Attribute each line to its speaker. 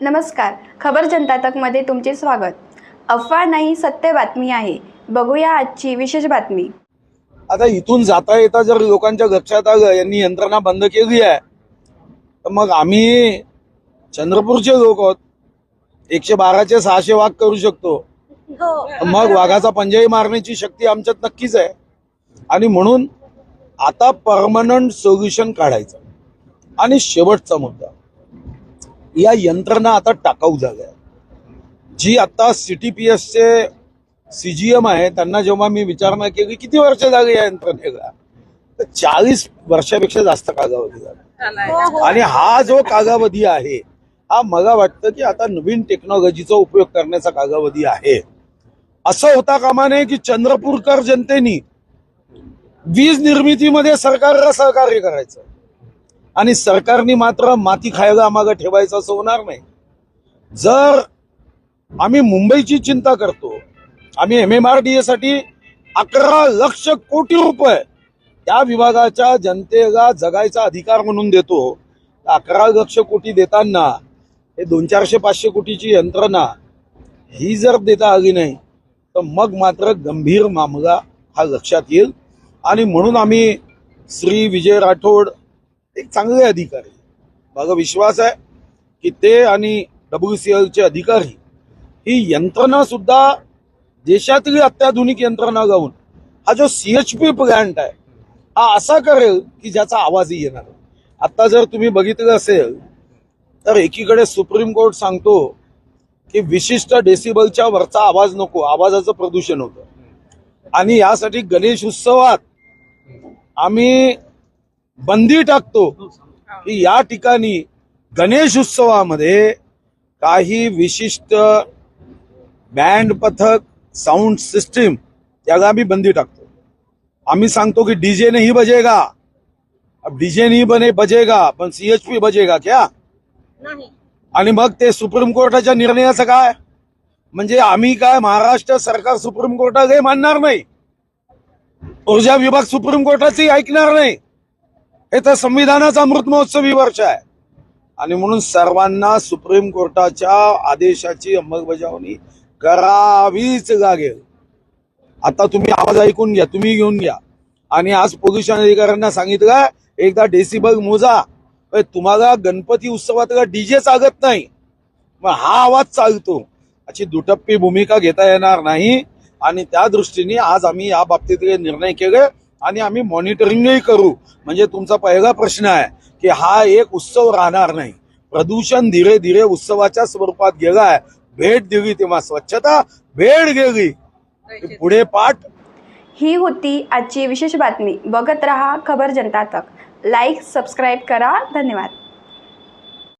Speaker 1: नमस्कार. खबर जनता तकमध्ये तुमचे स्वागत. अफवा नाही सत्य बातमी आहे. बघूया आजची विशेष बातमी.
Speaker 2: आता इथून जाता येता जर लोकांच्या लक्षात आलं यांनी यंत्रणा बंद केली आहे तर मग आम्ही चंद्रपूरचे लोक आहोत. एकशे बाराचे सहाशे वाघ करू शकतो. मग वाघाचा पंजाही मारण्याची शक्ती आमच्यात नक्कीच आहे. आणि म्हणून आता परमनंट सोल्युशन काढायचं. आणि शेवटचा मुद्दा. या यंत्रणा आता टाकाऊ झाल्या जी आता सीटीपीएसचे सीजीएम आहे त्यांना जेव्हा मी विचारणा केली किती वर्ष झाली या यंत्रणेला? तर चाळीस वर्षापेक्षा जास्त कालावधी झाला. आणि हा जो कालावधी आहे हा मला वाटतं की आता नवीन टेक्नॉलॉजीचा उपयोग करण्याचा कालावधी आहे. असं होता कामा नये की चंद्रपूरकर जनतेनी वीज निर्मितीमध्ये सरकारला सहकार्य करायचं. आणि सरकारने मात्र माती खायला आम्हाला ठेवायचं असं होणार नाही. जर आम्ही मुंबईची चिंता करतो आम्ही एम एम आर डी एसाठी अकरा लक्ष कोटी रुपये त्या विभागाच्या जनतेला जगायचा अधिकार म्हणून देतो अकरा लक्ष कोटी देताना हे दोन चारशे पाचशे कोटीची यंत्रणा ही जर देता आली नाही तर मग मात्र गंभीर मामला हा लक्षात येईल. आणि म्हणून आम्ही श्री विजय राठोड एक चांगले अधिकारी माझा विश्वास आहे की ते आणि डब्ल्यू सी एलचे अधिकारी ही यंत्रणा सुद्धा देशातली अत्याधुनिक यंत्रणा जाऊन हा जो सी एच पी प्लॅन्ट आहे हा असा करेल की ज्याचा आवाजही येणार आता जर तुम्ही बघितलं असेल तर एकीकडे सुप्रीम कोर्ट सांगतो की विशिष्ट डेसिबलच्या वरचा आवाज नको आवाजाचं प्रदूषण होतं. आणि यासाठी गणेश उत्सवात आम्ही बंदी टाकतो की या ठिकाणी गणेश उत्सवामध्ये काही विशिष्ट बँड पथक साऊंड सिस्टीम त्याला आम्ही बंदी टाकतो. आम्ही सांगतो की डीजे नहीं बजेगा. अब डीजे नहीं बने बजेगा पण सीएचपी बजेगा क्या? आणि मग ते सुप्रीम कोर्टाच्या निर्णयाचं काय? म्हणजे आम्ही काय महाराष्ट्र सरकार सुप्रीम कोर्टात हे मानणार नाही. ऊर्जा विभाग सुप्रीम कोर्टाचंही ऐकणार नाही. हे तर संविधानाचा अमृत महोत्सवी वर्ष आहे. आणि म्हणून सर्वांना सुप्रीम कोर्टाच्या आदेशाची अंमलबजावणी करावीच लागेल. आता तुम्ही आवाज ऐकून घ्या तुम्ही घेऊन घ्या. आणि आज पोल्युशन अधिकाऱ्यांना सांगितलं एकदा डेसिबल मोजा. तुम्हाला गणपती उत्सवात डीजे चालत नाही? मग हा आवाज चालतो. अशी दुटप्पी भूमिका घेता येणार नाही. आणि त्या दृष्टीने आज आम्ही या बाबतीत निर्णय केले. आणि आम्ही मॉनिटरिंगही करू. म्हणजे तुमचा पहिला प्रश्न आहे की हा एक उत्सव राहणार नाही. प्रदूषण धीरे धीरे उत्सवाच्या स्वरूपात गेलाय भेट दिली तेव्हा स्वच्छता भेट गेली. पुढे पाठ.
Speaker 1: ही होती आजची विशेष बातमी. बघत रहा खबर जनता तक. लाईक सबस्क्राईब करा. धन्यवाद.